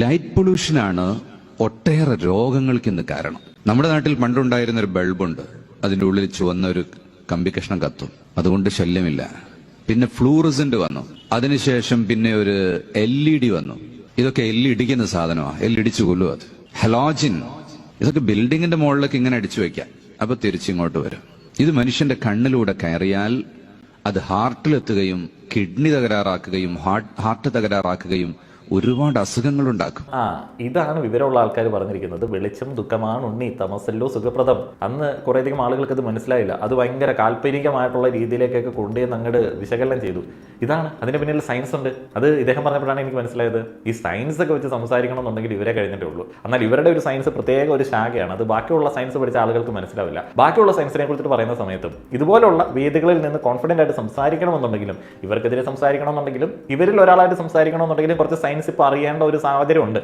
Light പൊല്യൂഷനാണ് ഒട്ടേറെ രോഗങ്ങൾക്ക് ഇന്ന് കാരണം. നമ്മുടെ നാട്ടിൽ പണ്ടുണ്ടായിരുന്ന ഒരു ബൾബുണ്ട് അതിന്റെ ഉള്ളിൽ ചുവന്ന ഒരു കമ്പി കഷ്ണം കത്തും. അതുകൊണ്ട് ശല്യമില്ല. പിന്നെ ഫ്ലൂറിസന്റ് വന്നു. അതിനുശേഷം പിന്നെ ഒരു എൽ ഇ ഡി വന്നു. ഇതൊക്കെ എൽ ഇടിക്കുന്ന സാധനമാണ് എൽ ഇടിച്ചു കൊല്ലും അത്. ഹലോജിൻ ഇതൊക്കെ ബിൽഡിങ്ങിന്റെ മുകളിലേക്ക് ഇങ്ങനെ അടിച്ചു വെക്കാം അപ്പൊ തിരിച്ചിങ്ങോട്ട് വരും. ഇത് മനുഷ്യന്റെ കണ്ണിലൂടെ കയറിയാൽ അത് ഹാർട്ടിലെത്തുകയും കിഡ്നി തകരാറാക്കുകയും ഹാർട്ട് തകരാറാക്കുകയും ഒരുപാട് അസുഖങ്ങൾ ഉണ്ടാക്കും ആ ഇതാണ് വിവരമുള്ള ആൾക്കാർ പറഞ്ഞിരിക്കുന്നത്. വെളിച്ചം ദുഃഖമാണ് ഉണ്ണി തമസല്ലോ സുഖപ്രദം. അന്ന് കുറേയധികം ആളുകൾക്ക് അത് മനസ്സിലായില്ല. അത് ഭയങ്കര കാൽപ്പനികമായിട്ടുള്ള രീതിയിലേക്കൊക്കെ കൊണ്ടുവന്ന് അങ്ങോട്ട് വിശകലനം ചെയ്തു. ഇതാണ്. അതിന് പിന്നിൽ സയൻസ് ഉണ്ട്. അത് ഇദ്ദേഹം പറഞ്ഞപ്പോഴാണ് എനിക്ക് മനസ്സിലായത്. ഈ സയൻസ് ഒക്കെ വെച്ച് സംസാരിക്കണം എന്നുണ്ടെങ്കിൽ ഇവരെ കഴിഞ്ഞിട്ടേ ഉള്ളൂ. എന്നാൽ ഇവരുടെ ഒരു സയൻസ് പ്രത്യേക ഒരു ശാഖയാണ്. അത് ബാക്കിയുള്ള സയൻസ് പഠിച്ച ആളുകൾക്ക് മനസ്സിലാവില്ല. ബാക്കിയുള്ള സയൻസിനെ കുറിച്ചിട്ട് പറയുന്ന സമയത്തും ഇതുപോലുള്ള വേദികളിൽ നിന്ന് കോൺഫിഡന്റ് ആയിട്ട് സംസാരിക്കണമെന്നുണ്ടെങ്കിലും ഇവർക്കെതിരെ സംസാരിക്കണമെന്നുണ്ടെങ്കിലും ഇവരിൽ ഒരാളായിട്ട് സംസാരിക്കണമെന്നുണ്ടെങ്കിലും കുറച്ച് സയൻസ് ഇപ്പോൾ അറിയേണ്ട ഒരു സാഹചര്യം ഉണ്ട്